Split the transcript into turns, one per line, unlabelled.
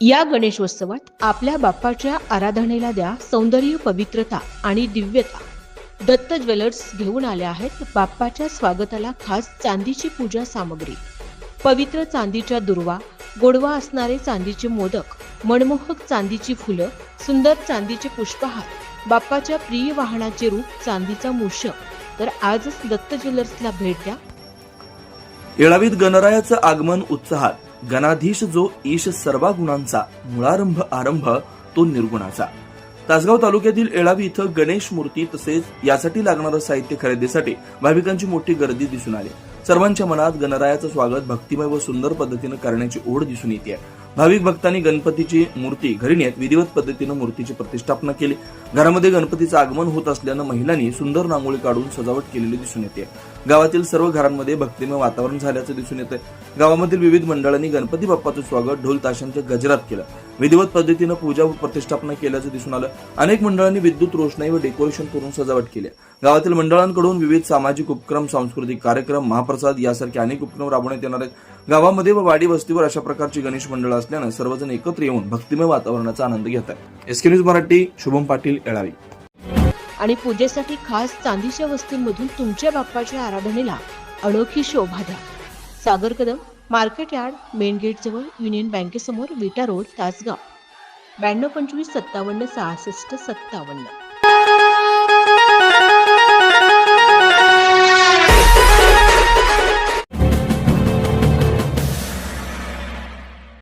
या गणेशोत्सवात आपल्या बाप्पाच्या आराधनेला द्या सौंदर्य पवित्रता आणि दिव्यता. दत्त ज्वेलर्स घेऊन आल्या आहेत बाप्पाच्या स्वागताला खास चांदीची पूजा सामग्री. पवित्र चांदीच्या दुर्वा गोडवा असणारे चांदीचे मोदक मनमोहक चांदीची फुलं सुंदर चांदीचे पुष्पहार बाप्पाच्या प्रिय वाहनाचे रूप चांदीचा मूषक. तर आजच दत्त ज्वेलर्सला भेट द्या.
येळावीत गणरायाचं आगमन उत्साहात. गणाधीश जो ईश सर्वा गुणांचा मुळारंभ आरंभ तो निर्गुणाचा. तासगाव तालुक्यातील येळावी इथं गणेश मूर्ती तसेच यासाठी लागणारं साहित्य खरेदीसाठी भाविकांची मोठी गर्दी दिसून आली. सर्वांच्या मनात गणरायाचं स्वागत भक्तिमय व सुंदर पद्धतीनं करण्याची ओढ दिसून येते भाविक भक्तांनी गणपतीची मूर्ती घरी नेत विधिवत पद्धतीनं मूर्तीची प्रतिष्ठापना केली. घरामध्ये गणपतीचं आगमन होत असल्यानं महिलांनी सुंदर रांगोळी काढून सजावट केलेली दिसून येते. गावातील सर्व घरांमध्ये भक्तिमय वातावरण झाल्याचं दिसून येतं गावामधील विविध मंडळांनी गणपती बाप्पाचं स्वागत ढोल ताशांच्या गजरात केलं. विधिवत पद्धतीनं पूजा व प्रतिष्ठापना केल्याचं दिसून आलं. अनेक मंडळांनी विद्युत रोषणाई व डेकोरेशन करून सजावट केली. गावातील मंडळांकडून विविध सामाजिक उपक्रम सांस्कृतिक कार्यक्रम महाप्रसाद यासारखे अनेक उपक्रम राबवण्यात येणार आहेत. गावामध्ये व वाडी वस्तीवर अशा प्रकारची गणेश मंडळं असल्यानं सर्वजण एकत्र येऊन भक्तिमय वातावरणाचा आनंद घेत आहेत एसके न्यूज मराठी शुभम पाटील येळावी
आणि पूजेसाठी खास चांदीच्या वस्तूंमधून तुमच्या बाप्पाच्या आराधनेला अनोखी शोभा द्या. Sagar Kadam market yard main gate जवळ युनियन बँकेसमोर विटा रोड तासगाव. ब्याण्णव पंचवीस सत्तावन्न सहासष्ट सत्तावन्न.